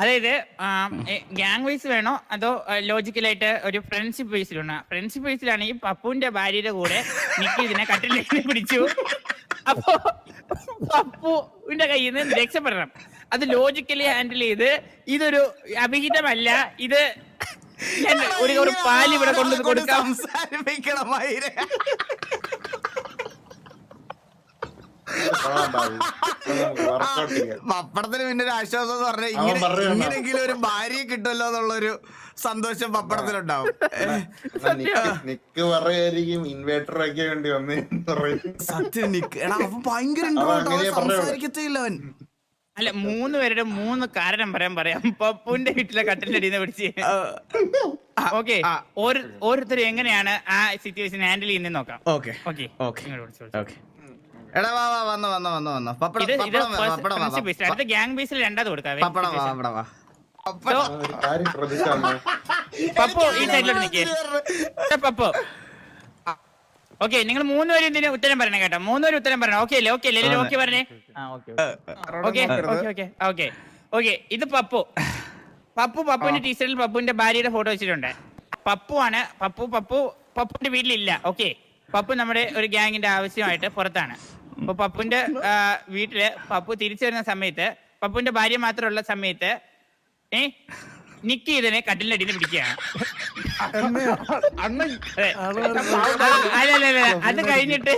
അതായത് gang vice വേണോ? അതോ ലോജിക്കലായിട്ട് ഒരു ഫ്രണ്ട്ഷിപ്പ് ബേസിൽ വേണോ? ഫ്രണ്ട്ഷിപ്പ് ബേസിലാണെങ്കിൽ പപ്പുവിന്റെ ഭാര്യയുടെ കൂടെ നിക്കി ഇതിനെ കട്ടിലേക്ക് പിടിച്ചു. അപ്പോ പപ്പുവിന്റെ കയ്യിൽ നിന്ന് രക്ഷപ്പെടണം. അത് ലോജിക്കലി ഹാൻഡിൽ ചെയ്ത് ഇതൊരു അഭിഹിതമല്ല. ഇത് ഞാൻ ഒരു ഒരു പാൽ ഇവിടെ കൊണ്ട് കൊടുക്കാം. സംസാരിപ്പിക്കണം പപ്പടത്തിന് പിന്നെ ഒരു ആശ്വാസം എന്ന് പറഞ്ഞാൽ ഇങ്ങനെ. ഇങ്ങനെങ്കിലും ഒരു ഭാര്യയെ കിട്ടുമല്ലോ എന്നുള്ളൊരു സന്തോഷം പപ്പടത്തിലുണ്ടാവും. നിക്ക് നിക്ക് പറയായിരിക്കും ഇൻവേർട്ടർ ഒക്കെ വേണ്ടി പറയും. സത്യം നിക്ക്. എടാ അവൻ ഭയങ്കര. സംസാരിക്കത്തില്ല അവൻ. അല്ല മൂന്ന് പേരുടെ മൂന്ന് കാരണം പറയാൻ പറയാം. പപ്പുവിന്റെ വീട്ടിലെ കട്ടിലിന്റെ അടിയിൽ നിന്ന് പിടിച്ച്. ഓക്കെ. ഓരോരുത്തരും എങ്ങനെയാണ് ആ സിറ്റുവേഷൻ ഹാൻഡിൽ ചെയ്യുന്നത് നോക്കാം. ഓക്കെ ഓക്കെ ഓക്കെ ഓക്കെ എടാ വാ വാ വന്നോ വന്നോ വന്നോ വന്നോ. പപ്പടം പപ്പടം വാ, പപ്പടം വാ, ബേസ് അടുത്ത ഗ്യാങ് ബേസിൽ രണ്ടാമത് കൊടുക്കാം പപ്പടം വാ പപ്പടം വാ. ഒരു കാര്യം ശ്രദ്ധിച്ചാൽ പപ്പു ഈ സൈഡിലോട്ട് നിൽക്കേ പപ്പു. ഓക്കെ നിങ്ങൾ മൂന്നുപേരും ഇതിന് ഉത്തരം പറയണം കേട്ടോ. മൂന്നുപേരും ഉത്തരം പറയണം. ഓക്കെ അല്ലേ? ഓക്കെ അല്ലേ? ഓക്കെ പറഞ്ഞേ. Okay okay. Okay okay okay ഇത് പപ്പു. പപ്പു പപ്പുവിന്റെ ടീച്ചറിൽ പപ്പുവിന്റെ ഭാര്യയുടെ ഫോട്ടോ വെച്ചിട്ടുണ്ട്. പപ്പു ആണ്. പപ്പു പപ്പു പപ്പുവിന്റെ വീട്ടിലില്ല. ഓക്കെ. പപ്പു നമ്മുടെ ഒരു ഗ്യാങ്ങിന്റെ ആവശ്യമായിട്ട് പുറത്താണ്. അപ്പൊ പപ്പുന്റെ വീട്ടിൽ പപ്പു തിരിച്ചു വരുന്ന സമയത്ത് പപ്പുന്റെ ഭാര്യ മാത്രമുള്ള സമയത്ത് ഏ നിക്കി ഇതിനെ കട്ടിലിന്റെ അടിയിൽ പിടിക്കുകയാണ്. അല്ലല്ല അല്ല, അല്ല, അല്ല, അത് കഴിഞ്ഞിട്ട്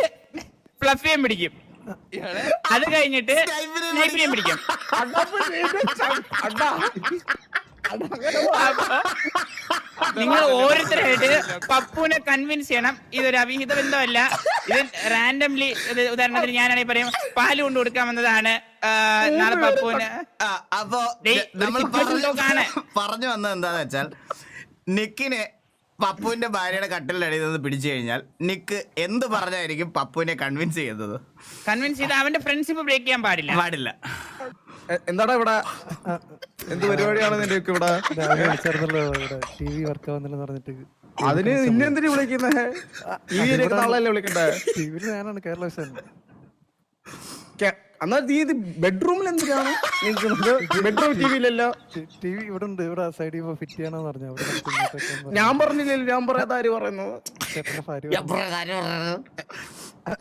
ഫ്ലഫിയും പിടിക്കും. അത് കഴിഞ്ഞിട്ട് സ്നൈപ്പിനെയും പിടിക്കും. നിങ്ങൾ ഓരോരുത്തരായിട്ട് പപ്പുവിനെ കൺവിൻസ് ചെയ്യണം. ഇതൊരു അവിഹിത ബന്ധമല്ല. ഇത് റാൻഡംലി ഉദാഹരണത്തിന് ഞാനാണെങ്കിൽ പറയും പാൽ കൊണ്ട് കൊടുക്കാൻ വന്നതാണ് നാളെ പപ്പുവിന്. നമ്മൾ പറഞ്ഞു. വന്നത് എന്താന്ന് വെച്ചാൽ നിക്കിനെ പപ്പുവിന്റെ ഭാര്യയുടെ കട്ടിലടിയിൽ നിന്ന് പിടിച്ചു കഴിഞ്ഞാൽ നിക്ക് എന്ത് പറഞ്ഞായിരിക്കും പപ്പുവിനെ കൺവിൻസ് ചെയ്തത് കൺവിൻസ് ചെയ്ത് അവന്റെ ഫ്രണ്ട്ഷിപ്പ് ബ്രേക്ക് ചെയ്യാൻ പാടില്ല. പാടില്ല. എന്താടാ ഇവിടെ? എന്ത് പരിപാടിയാണ് നിന്റെ ഒക്കെ ഇവിടെ? രാവിലെ വിളിച്ചായിരുന്നല്ലോ ഇവിടെ ടി വി വർക്ക് ആവുന്നില്ലെന്ന് പറഞ്ഞിട്ട്. അതിന് ഇന്നെന്തിനു എന്തിനു വിളിക്കുന്നേ? ഈ വീരൊക്കെ നാളെയല്ലേ വിളിക്കണ്ടേ? ടി വിയിൽ ഞാനാണ് കേരള വിഷൻ കെ- എന്നാ നീ ഇത് ബെഡ്റൂമിൽ എന്തിനാണ് നിൽക്കുന്നത്? ബെഡ്റൂം ടി വിയിലല്ലോ. ടി വി ഇവിടെ ഉണ്ട് ഇവിടെ സൈഡിൽ ഫിറ്റ് ചെയ്യണമെന്ന് പറഞ്ഞു. അവിടെ. ഞാൻ പറഞ്ഞില്ലല്ലോ ഞാൻ പറയാത്ത ആര് പറയുന്നത്.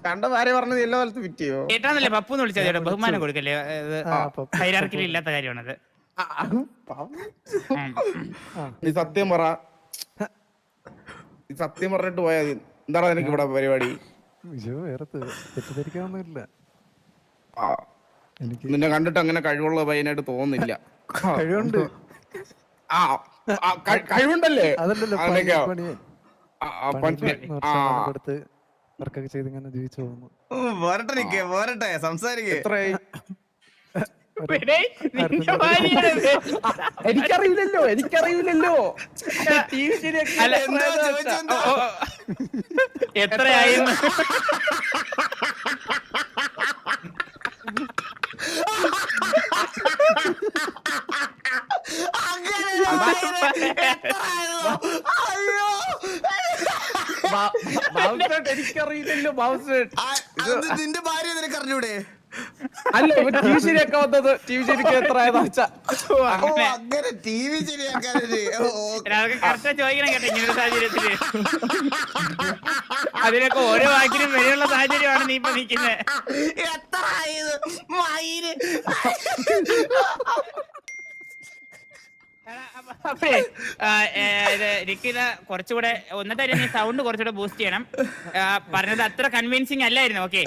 കണ്ട ഭാര്യ പറഞ്ഞത് എല്ലാ കാലത്തും ഫിറ്റ് ചെയ്യോ? ഏട്ടാന്നല്ലേ പപ്പു എന്ന് വിളിച്ചാൽ ബഹുമാനം കൊടുക്കല്ലേ. ഹൈരാർക്കിൽ ഇല്ലാത്ത കാര്യമാണത്. നീ സത്യം പറ. നീ സത്യം പറഞ്ഞിട്ട് പോയാ മതി. നിനക്ക് ഇവിടെ പരിപാടി? നിന്നെ കണ്ടിട്ട് അങ്ങനെ കഴിവുള്ള പയ്യനായിട്ട് തോന്നുന്നില്ല. കഴിവുണ്ട്. ആ ആ, കഴി- കഴിവുണ്ടല്ലേ? അതല്ലല്ലോ ചെയ്ത് ഇങ്ങനെ ജീവിച്ചു പോകുന്നു. പോരട്ടെ പോരട്ടെ സംസാരിക്കേ എത്രയായി എടേ, നിന്റെ ഭാര്യയാണിത്. എനിക്കറിയില്ലല്ലോ എനിക്കറിയില്ലല്ലോ. എത്രയായി എനിക്കറിയില്ലല്ലോ നിന്റെ ഭാര്യ നിനക്ക് അറിഞ്ഞൂടെ അല്ല ടി വി ശരിയാക്കാൻ വന്നത്? ടി വി ശരിക്ക് എത്ര ആയതാ വെച്ചാ? ഓ അങ്ങനെ. T V ശരിയാക്കാനൊരു. കറക്റ്റ് ചോദിക്കണം കേട്ടോ ഇങ്ങനൊരു സാഹചര്യത്തിൽ. അതിനൊക്കെ ഓരോ വാക്കിനും വരെയുള്ള സാഹചര്യമാണ് നീ ഇപ്പൊ നിൽക്കുന്നത് എത്ര ആയത്? മയിൽ. ഇത് നിക്കിത് കുറച്ചുകൂടെ ഒന്നത്തെ നീ സൗണ്ട് കുറച്ചുകൂടെ ബൂസ്റ്റ് ചെയ്യണം. പറഞ്ഞത് അത്ര കൺവിൻസിങ് അല്ലായിരുന്നു ഓക്കെ